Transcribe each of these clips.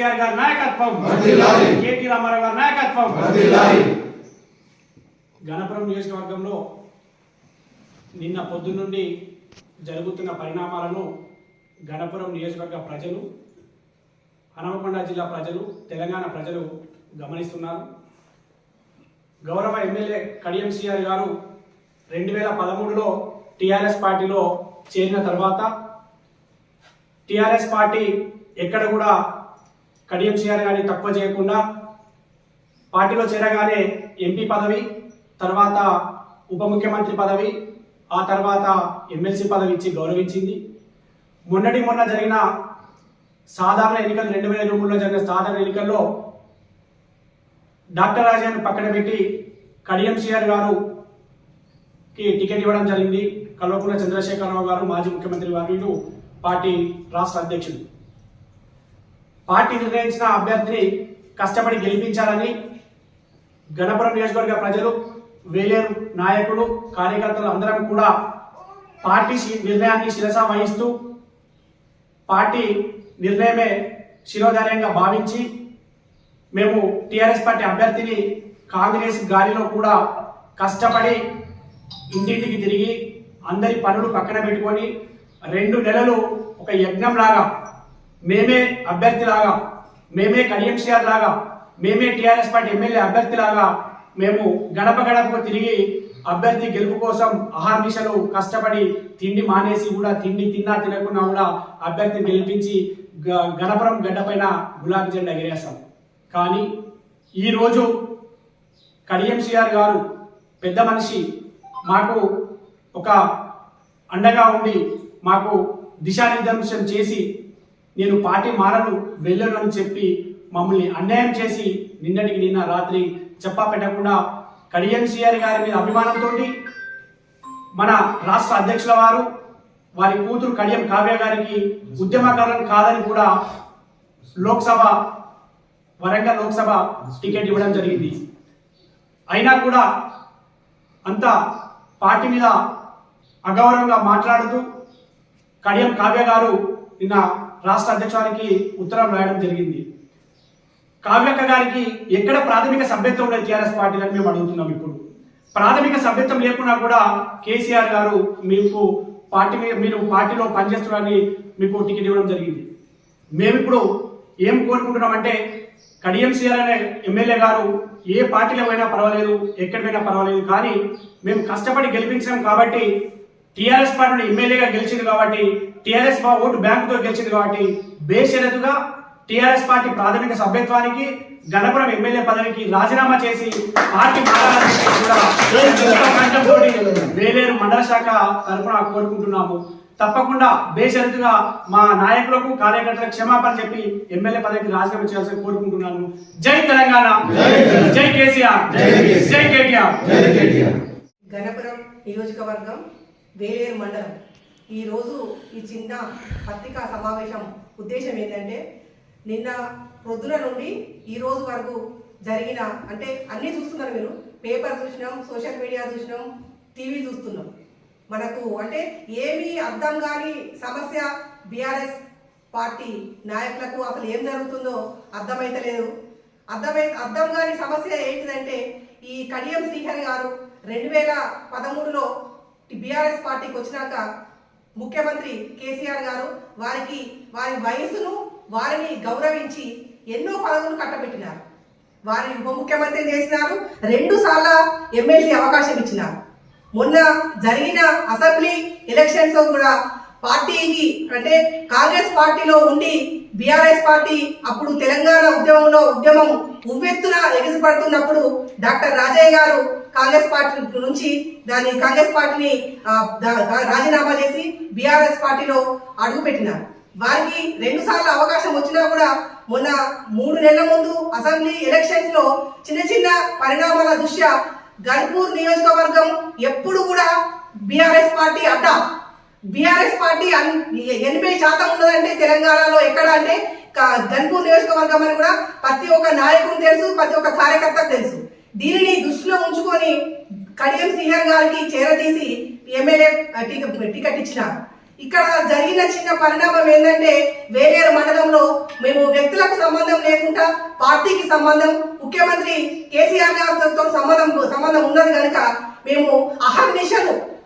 కేసీఆర్ గారి నాయకత్వం. కేటీ రామారావు గారి నాయకత్వం. గణపురం నియోజకవర్గంలో నిన్న పొద్దు నుండి జరుగుతున్న పరిణామాలను గణపురం నియోజకవర్గ ప్రజలు హనుమకొండ జిల్లా ప్రజలు తెలంగాణ ప్రజలు గమనిస్తున్నారు గౌరవ ఎమ్మెల్యే కడియం సిఆర్ గారు రెండు వేల పదమూడులో టీఆర్ఎస్ పార్టీలో చేరిన తర్వాత టీఆర్ఎస్ పార్టీ ఎక్కడ కూడా కడియం సిఆర్ గారిని తక్కువ చేయకుండా పార్టీలో చేరగానే ఎంపీ పదవి తర్వాత ఉప ముఖ్యమంత్రి పదవి ఆ తర్వాత ఎమ్మెల్సీ పదవి ఇచ్చి గౌరవించింది. మొన్నటి మొన్న జరిగిన సాధారణ ఎన్నికలు రెండు వేల ఇరవై మూడులో జరిగిన సాధారణ ఎన్నికల్లో డాక్టర్ రాజాను పక్కన పెట్టి కడియం సిఆర్ గారుకి టికెట్ ఇవ్వడం జరిగింది. కల్వకుంట్ల చంద్రశేఖరరావు గారు మాజీ ముఖ్యమంత్రి గారు పార్టీ రాష్ట్ర అధ్యక్షుడు పార్టీ నిర్ణయించిన అభ్యర్థిని కష్టపడి గెలిపించాలని గణపురం నియోజకవర్గ ప్రజలు వేలేరు నాయకులు కార్యకర్తలు అందరం కూడా పార్టీ నిర్ణయాన్ని శిరస వహిస్తూ పార్టీ నిర్ణయమే శిరోధార్యంగా భావించి మేము టిఆర్ఎస్ పార్టీ అభ్యర్థిని కాంగ్రెస్ గాలిలో కూడా కష్టపడి ఇంటింటికి తిరిగి అందరి పనులు పక్కన పెట్టుకొని రెండు నెలలు ఒక యజ్ఞంలాగా మేమే అభ్యర్థి లాగా మేమే కడియంసీఆర్ లాగా మేమే టిఆర్ఎస్ పార్టీ ఎమ్మెల్యే అభ్యర్థి లాగా మేము గడప గడపకు తిరిగి అభ్యర్థి గెలుపు కోసం అహర్నిశలు కష్టపడి తిండి మానేసి కూడా తిండి తిన్నా తినకున్నా కూడా అభ్యర్థిని గెలిపించి గ- గణపురం గడ్డపైన గులాబీ జెండా ఎగరేస్తాం కానీ ఈరోజు కడియంసీఆర్ గారు పెద్ద మనిషి మాకు ఒక అండగా ఉండి మాకు దిశానిర్దేశం చేసి నేను పార్టీ మారను వెళ్ళను అని చెప్పి మమ్మల్ని అన్యాయం చేసి నిన్నటికి నిన్న రాత్రి చెప్పా పెట్టకుండా కడియం సిఆర్ గారి మీద అభిమానంతో మన రాష్ట్ర అధ్యక్షుల వారు వారి కూతురు కడియం కావ్య గారికి ఉద్యమకారులను కాదని కూడా లోక్సభ వరంగల్ లోక్సభ టికెట్ ఇవ్వడం జరిగింది. అయినా కూడా అంత పార్టీ మీద అగౌరవంగా మాట్లాడుతూ కడియం కావ్య గారు నిన్న రాష్ట్ర అధ్యక్షురానికి ఉత్తరం రాయడం జరిగింది. కావ్యక్క గారికి ఎక్కడ ప్రాథమిక సభ్యత్వం లేదు టీఆర్ఎస్ పార్టీ అని మేము అడుగుతున్నాం ఇప్పుడు. ప్రాథమిక సభ్యత్వం లేకున్నా కూడా కేసీఆర్ గారు మీకు పార్టీ మీద మీరు పార్టీలో పనిచేస్తున్నారని మీకు టికెట్ ఇవ్వడం జరిగింది. మేము ఇప్పుడు ఏం కోరుకుంటున్నామంటే కడియంసీఆర్ అనే ఎమ్మెల్యే గారు ఏ పార్టీలో పోయినా పర్వాలేదు ఎక్కడ పోయినా పర్వాలేదు కానీ మేము కష్టపడి గెలిపించాం కాబట్టి టీఆర్ఎస్ పార్టీ ఎమ్మెల్యేగా గెలిచింది కాబట్టి టీఆర్ఎస్ మా ఓటు బ్యాంకుతో గెలిచింది కాబట్టి బేషరతుగా టీఆర్ఎస్ పార్టీ ప్రాథమిక సభ్యత్వానికి గణపురం ఎమ్మెల్యే పదవికి రాజీనామా చేసి పార్టీ వేలేరు మండల శాఖ తరఫున కోరుకుంటున్నాము. తప్పకుండా బేషరతుగా మా నాయకులకు కార్యకర్తలకు క్షమాపణ చెప్పి ఎమ్మెల్యే పదవికి రాజీనామా చేయాల్సి కోరుకుంటున్నాను. జై తెలంగాణ. జై కేసీఆర్. జై కేటీఆర్ జై కేటీఆర్. గణపురం నియోజకవర్గం వేలేరు మండలం. ఈరోజు ఈ చిన్న పత్రికా సమావేశం ఉద్దేశం ఏంటంటే నిన్న ప్రొద్దున నుండి ఈ రోజు వరకు జరిగిన అంటే అన్నీ చూస్తున్నారు మీరు పేపర్ చూసినాం సోషల్ మీడియా చూసినాం టీవీ చూస్తున్నాం. మనకు అంటే ఏమీ అర్థం కాని సమస్య బీఆర్ఎస్ పార్టీ నాయకులకు అసలు ఏం జరుగుతుందో అర్థమైతలేదు అర్థమై అర్థం కాని సమస్య ఏంటిదంటే ఈ కడియం శ్రీహరి గారు రెండు వేల పదమూడులో బీఆర్ఎస్ పార్టీకి వచ్చినాక ముఖ్యమంత్రి కేసీఆర్ గారు వారికి వారి వయసును వారిని గౌరవించి ఎన్నో పదవులు కట్టబెట్టినారు. వారి ఉప ముఖ్యమంత్రి చేసినారు? రెండు సార్ల ఎమ్మెల్సీ అవకాశం ఇచ్చినారు. మొన్న జరిగిన అసెంబ్లీ ఎలక్షన్స్ కూడా పార్టీకి అంటే కాంగ్రెస్ పార్టీలో ఉండి బీఆర్ఎస్ పార్టీ అప్పుడు తెలంగాణ ఉద్యమంలో ఉద్యమం ఉవ్వెత్తున ఎగిసిపడుతున్నప్పుడు డాక్టర్ రాజయ్య గారు కాంగ్రెస్ పార్టీ నుంచి దాని కాంగ్రెస్ పార్టీని దా- రాజీనామా చేసి బీఆర్ఎస్ పార్టీలో అడుగుపెట్టినారు. వారికి రెండు సార్లు అవకాశం వచ్చినా కూడా మొన్న మూడు నెలల ముందు అసెంబ్లీ ఎలక్షన్స్లో చిన్న చిన్న పరిణామాల దృష్ట్యా గన్పూర్ నియోజకవర్గం ఎప్పుడు కూడా బీఆర్ఎస్ పార్టీ అడ్డా. బీఆర్ఎస్ పార్టీ అన్- ఎనభై శాతం ఉన్నదంటే తెలంగాణలో ఎక్కడ అంటే గన్పూర్ నియోజకవర్గం అని కూడా ప్రతి ఒక్క నాయకుడు తెలుసు ప్రతి ఒక్క కార్యకర్త తెలుసు. దీనిని దృష్టిలో ఉంచుకొని కడియం సింహర్ గారికి చేరదీసి ఎమ్మెల్యే టికెట్ ఇచ్చినారు. ఇక్కడ జరిగిన చిన్న పరిణామం ఏంటంటే వేరేరు మండలంలో మేము వ్యక్తులకు సంబంధం లేకుండా పార్టీకి సంబంధం ముఖ్యమంత్రి కేసీఆర్ గారితో సంబంధం సంబంధం ఉన్నది కనుక మేము అహర్నిశ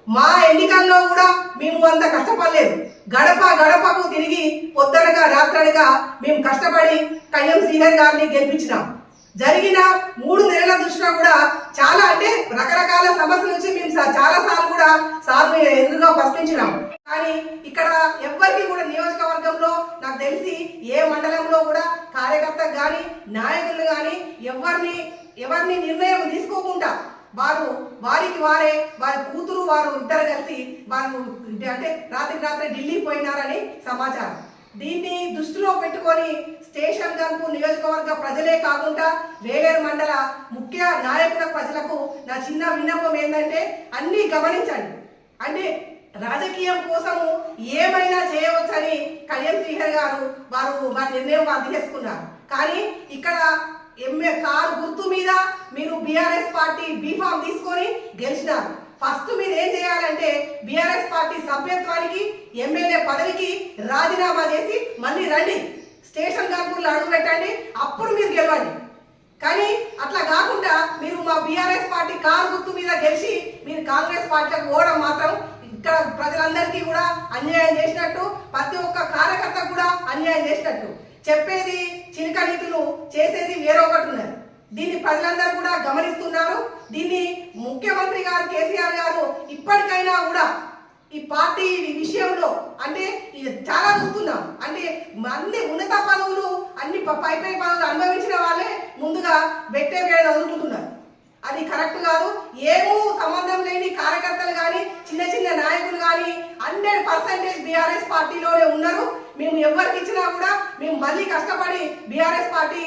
మా ఎన్నికల్లో కూడా మేము అంత కష్టపడలేదు. గడప గడపకు తిరిగి పొద్దునగా రాత్రనగా మేము కష్టపడి కయ్యం శ్రీధర్ గారిని గెలిపించినాం. జరిగిన మూడు నెలల దృష్టిలో కూడా చాలా అంటే రకరకాల సమస్యల నుంచి మేము చాలా సార్లు కూడా సార్ ఎదురుగా ప్రశ్నించినాం. కానీ ఇక్కడ ఎవ్వరికి కూడా నియోజకవర్గంలో నాకు తెలిసి ఏ మండలంలో కూడా కార్యకర్త కానీ నాయకులు కానీ ఎవరిని ఎవరిని నిర్ణయం తీసుకోకుండా వారు వారికి వారే వారి కూతురు వారు ఇద్దరు కలిసి వారు అంటే రాత్రి రాత్రి ఢిల్లీ పోయినారని సమాచారం. దీన్ని దృష్టిలో పెట్టుకొని స్టేషన్ గన్పు నియోజకవర్గ ప్రజలే కాకుండా వేవేరు మండల ముఖ్య నాయకుల ప్రజలకు నా చిన్న విన్నపం ఏంటంటే అన్నీ గమనించండి. అంటే రాజకీయం కోసము ఏమైనా చేయవచ్చని కళ్యాణ్ శ్రీహర్ గారు వారు వారి నిర్ణయం వారు తీసుకున్నారు కానీ ఇక్కడ ఎంఏ కారు గుర్తు మీద మీరు బీఆర్ఎస్ పార్టీ బీఫామ్ తీసుకొని గెలిచినారు. ఫస్ట్ మీరు ఏం చేయాలంటే బీఆర్ఎస్ పార్టీ సభ్యత్వానికి ఎమ్మెల్యే పదవికి రాజీనామా చేసి మళ్ళీ రండి. స్టేషన్ కాన్పూర్లో అడుగు పెట్టండి అప్పుడు మీరు గెలవండి. కానీ అట్లా కాకుండా మీరు మా బీఆర్ఎస్ పార్టీ కారు గుర్తు మీద గెలిచి మీరు కాంగ్రెస్ పార్టీలకు పోవడం మాత్రం ఇక్కడ ప్రజలందరికీ కూడా అన్యాయం చేసినట్టు ప్రతి ఒక్క కార్యకర్త కూడా అన్యాయం చేసినట్టు. చెప్పేది చినుక నీతులు చేసేది వేరొకటి ఉన్నారు దీన్ని ప్రజలందరూ కూడా గమనిస్తున్నారు. దీన్ని ముఖ్యమంత్రి గారు కేసీఆర్ గారు ఇప్పటికైనా కూడా ఈ పార్టీ విషయంలో అంటే ఇది చాలా చూస్తున్నాం. అంటే అన్ని ఉన్నత పదవులు అన్ని ప- పై పై పదవులు అనుభవించిన వాళ్ళే ముందుగా బెట్టే వేడ చదువుకుంటున్నారు. అది కరెక్ట్ కాదు. ఏమూ సంబంధం లేని కార్యకర్తలు కానీ చిన్న చిన్న నాయకులు కానీ హండ్రెడ్ పర్సెంటేజ్ బీఆర్ఎస్ పార్టీలోనే ఉన్నారు. మేము ఎవరికి ఇచ్చినా కూడా మేము మళ్ళీ కష్టపడి బీఆర్ఎస్ పార్టీ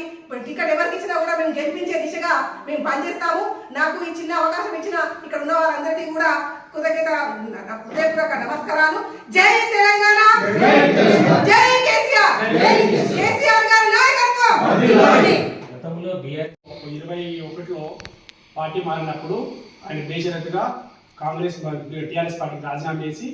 టికెట్ ఎవరికి ఇచ్చినా కూడా మేము గెలిపించే దిశగా మేము పనిచేస్తాము. నాకు ఈ చిన్న అవకాశం ఇచ్చిన ఇక్కడ ఉన్న వారందరికీ కూడా కృతజ్ఞత హృదయపూర్వక నమస్కారాలు. జై తెలంగాణ! జై తెలంగాణ. జై కేసీఆర్ గారి నాయకత్వం. గతంలో ఇరవై ఒకటిలో పార్టీ మారినప్పుడు ఆయన దేశరథిగా కాంగ్రెస్ టీఆర్ఎస్ పార్టీకి రాజీనామా చేసి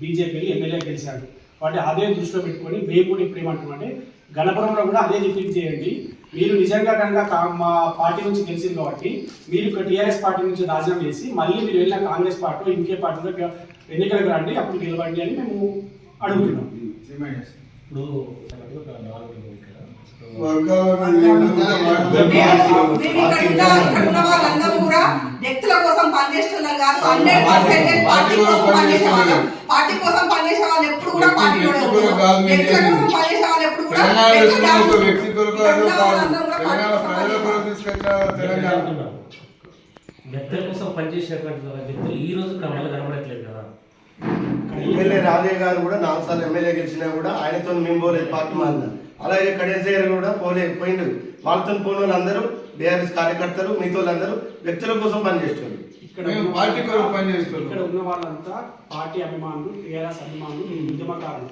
బీజేపీని ఎమ్మెల్యే గెలిచాడు. కాబట్టి అదే దృష్టిలో పెట్టుకొని మేము కూడా ఇప్పుడు ఏమంటున్నామంటే గణపురంలో కూడా అదే రిపీట్ చేయండి. మీరు నిజంగా కనుక మా పార్టీ నుంచి గెలిచింది కాబట్టి మీరు ఇక్కడ టీఆర్ఎస్ పార్టీ నుంచి రాజీనామా చేసి మళ్ళీ మీరు వెళ్ళిన కాంగ్రెస్ పార్టీ ఇంకే పార్టీలో ఎన్నికలకు రండి అప్పుడు గెలవండి అని మేము అడుగుతున్నాం. ఇప్పుడు వాళ్ళందరూ కూడా వ్యక్తుల కోసం పనిచేస్తున్నాం కాదు హండ్రెడ్ పర్సెంటేజ్ పార్టీ కోసం పనిచేసే పార్టీ కోసం పనిచేసే వాళ్ళు ఎప్పుడు కూడా వ్యక్తుల కోసం పనిచేసే వాళ్ళు ఎప్పుడు కూడా తెలంగాణ వ్యక్తుల తీసుకున్న కోసం వ్యక్తులు ఈ రోజు ఇక్కడ కనబడట్లేదు కదా ఎమ్మెల్యే రాజయ్య గారు కూడా నాలుగు సార్లు ఎమ్మెల్యే గెలిచినా కూడా ఆయనతో మేము పోలేదు పార్టీ మారిన అలాగే కడేసేరు కూడా పోలే పోయిండు. వాళ్ళతో పోయిన వాళ్ళందరూ బీఆర్ఎస్ కార్యకర్తలు మిగతా వాళ్ళందరూ వ్యక్తుల కోసం పనిచేస్తున్నారు ఇక్కడ పార్టీ పనిచేస్తున్నాం. ఇక్కడ ఉన్న వాళ్ళంతా పార్టీ అభిమానులు టీఆర్ఎస్ అభిమానులు మేము ఉద్యమకారులు.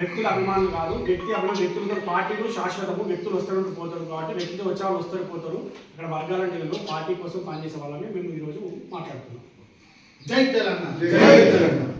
వ్యక్తుల అభిమానులు కాదు వ్యక్తి అభిమానులు వ్యక్తులతో పార్టీలు శాశ్వతము వ్యక్తులు వస్తారు పోతారు కాబట్టి వ్యక్తులు వచ్చే వాళ్ళు వస్తారు పోతారు. ఇక్కడ పార్టీ కోసం పనిచేసే వాళ్ళని మేము ఈరోజు మాట్లాడుతున్నాం. జై తెలంగాణ. జై తెలంగాణ.